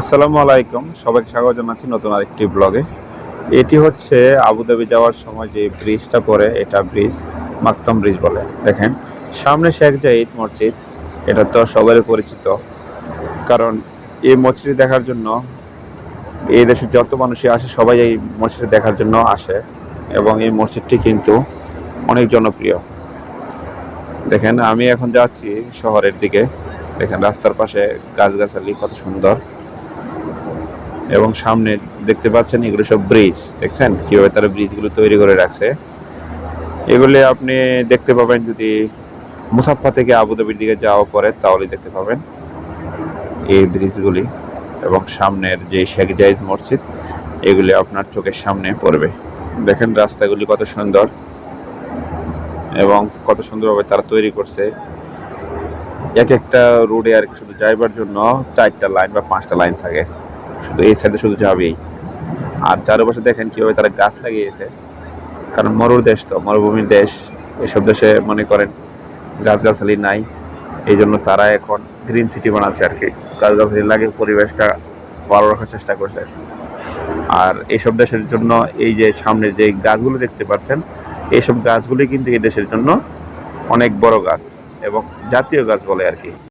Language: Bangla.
আসসালামু আলাইকুম। সবাইকে স্বাগত জানাচ্ছি নতুন আরেকটি ব্লগে এটি হচ্ছে আবুধাবি যাওয়ার সময় যে ব্রিজটা পড়ে, এটা ব্রিজ মাকতাম ব্রিজ বলে। দেখেন, সামনে শেখ জাহিদ মসজিদ, এটা তো সবারই পরিচিত। কারণ এই মসজিদ দেখার জন্য, এই দেশের যত মানুষই আসে, সবাই এই মসজিদ দেখার জন্য আসে। এবং এই মসজিদটি কিন্তু অনেক জনপ্রিয়। দেখেন, আমি এখন যাচ্ছি শহরের দিকে। দেখেন, রাস্তার পাশে গাছগাছালি, কত সুন্দর। এবং সামনে দেখতে পাচ্ছেন এগুলো সব ব্রিজ, দেখছেন? কীভাবে তারা ব্রিজগুলো তৈরি করে রাখছে। এগুলি আপনি দেখতে পাবেন যদি মুসাফা থেকে আবুধাবির দিকে যাওয়া পরে, তাহলে দেখতে পাবেন এই ব্রিজগুলি এবং সামনের যে শেখ জাহিদ মসজিদ, এগুলি আপনার চোখের সামনে পড়বে। দেখেন রাস্তাগুলি কত সুন্দর এবং কত সুন্দরভাবে তারা তৈরি করছে। এক একটা রোডে আর কি শুধু যাইবার জন্য চারটা লাইন বা পাঁচটা লাইন থাকে। শুধু এই সাইডে শুধু যাবেই। আর চারপাশে দেখেন কীভাবে তারা গাছ লাগিয়েছে। কারণ মরুর দেশ তো, মরুভূমির দেশ। এসব দেশে মনে করেন গাছগাছালি নাই। এই জন্য তারা এখন গ্রিন সিটি বানাচ্ছে আর কি। গাছগাছালি লাগে পরিবেশটা ভালো রাখার চেষ্টা করছে। আর এইসব দেশের জন্য এই যে সামনে যে গাছগুলো দেখতে পাচ্ছেন এইসব গাছগুলি কিন্তু এই দেশের জন্য অনেক বড় গাছ। এবং জাতীয় গাছ বলে আর কি।